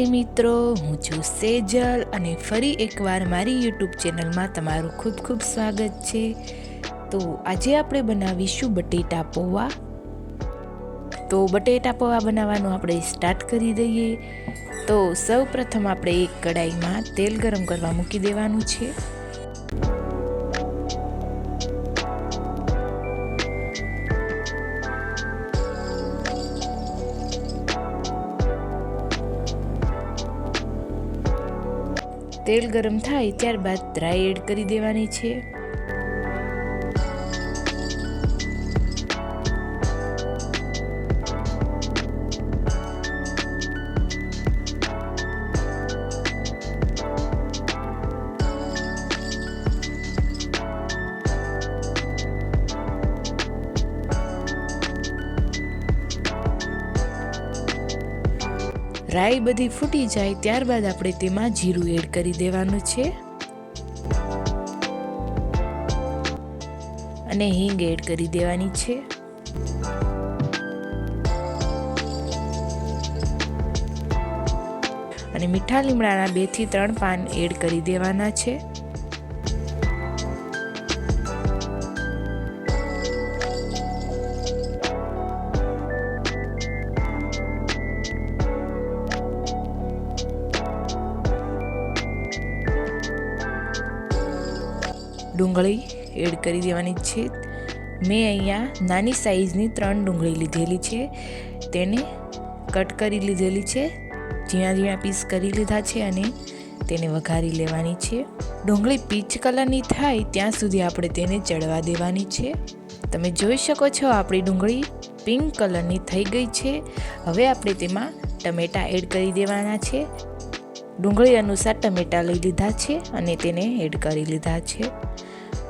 મિત્રો, હું છું સેજલ અને ફરી એકવાર મારી યુટ્યુબ ચેનલમાં તમારું ખૂબ ખૂબ સ્વાગત છે. તો આજે આપણે બનાવીશું બટેટા પૌવા. તો બટેટા પૌવા બનાવવાનું આપણે સ્ટાર્ટ કરી દઈએ. તો સૌ પ્રથમ આપણે એક કડાઈમાં તેલ ગરમ કરવા મૂકી દેવાનું છે. તેલ ગરમ થાય ત્યારબાદ રાઈ એડ કરી દેવાની છે. રાઈ બધી ફૂટી જાય ત્યારબાદ આપણે તેમાં જીરું એડ કરી દેવાનું છે. અને હિંગ એડ કરી દેવાની છે. અને મીઠા લીમડાના બેથી ત્રણ પાન એડ કરી દેવાના છે. ડુંગળી એડ કરી દેવાની છે. મેં અહીંયા નાની સાઈઝની ત્રણ ડુંગળી લીધેલી છે. તેને કટ કરી લીધેલી છે. ઝીણા ઝીણા પીસ કરી લીધા છે અને તેને વઘારી લેવાની છે. ડુંગળી પીચ કલરની થાય ત્યાં સુધી આપણે તેને ચડવા દેવાની છે. તમે જોઈ શકો છો આપણી ડુંગળી પિંક કલરની થઈ ગઈ છે. હવે આપણે તેમાં ટમેટાં એડ કરી દેવાના છે. ડુંગળી અનુસાર ટમેટાં લઈ લીધા છે અને તેને એડ કરી લીધા છે.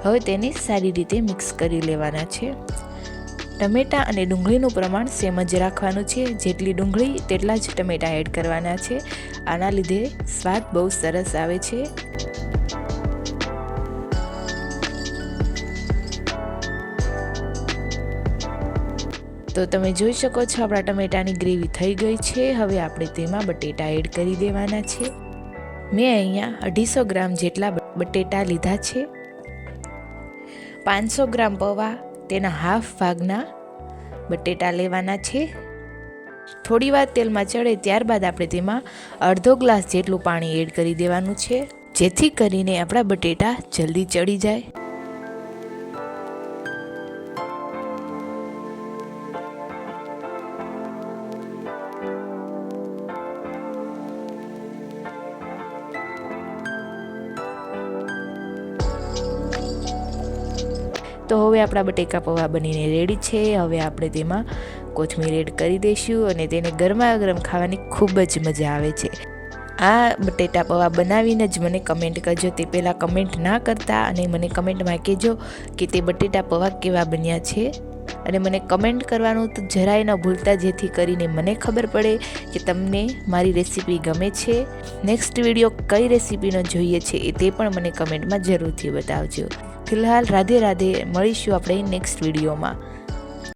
હવે તેને સારી રીતે મિક્સ કરી લેવાના છે. ટમેટાં અને ડુંગળીનું પ્રમાણ સેમ જ રાખવાનું છે. જેટલી ડુંગળી, તેટલા જ ટમેટાં એડ કરવાના છે. આના લીધે સ્વાદ બહુ સરસ આવે છે. તો તમે જોઈ શકો છો, આપણા ટમેટાની ગ્રેવી થઈ ગઈ છે. હવે આપણે તેમાં બટેટા એડ કરી દેવાના છે. મેં અહીંયા અઢીસો ગ્રામ જેટલા બટેટા લીધા છે. પાંચસો ગ્રામ પૌવા, તેના હાફ ભાગના બટેટા લેવાના છે. થોડી વાર તેલમાં ચડે ત્યારબાદ આપણે તેમાં અડધો ગ્લાસ જેટલું પાણી એડ કરી દેવાનું છે. જેથી કરીને આપણા બટેટા જલ્દી ચડી જાય. તો હવે આપણા બટેકા પૌવા બનીને રેડી છે. હવે આપણે તેમાં કોથમીર એડ કરી દઈશું અને તેને ગરમા ગરમ ખાવાની ખૂબ જ મજા આવે છે. આ બટેટા પૌવા બનાવીને જ મને કમેન્ટ કરજો. તે પહેલાં કમેન્ટ ના કરતા અને મને કમેન્ટમાં કહેજો કે તે બટેટા પૌવા કેવા બન્યા છે. અને મને કમેન્ટ કરવાનું તો જરાય ન ભૂલતા, જેથી કરીને મને ખબર પડે કે તમને મારી રેસીપી ગમે છે. નેક્સ્ટ વીડિયો કઈ રેસીપીનો જોઈએ છે એ તે પણ મને કમેન્ટમાં જરૂરથી બતાવજો. ફિલહાલ રાધે રાધે મળીશું આપણે નેક્સ્ટ વિડીયોમાં.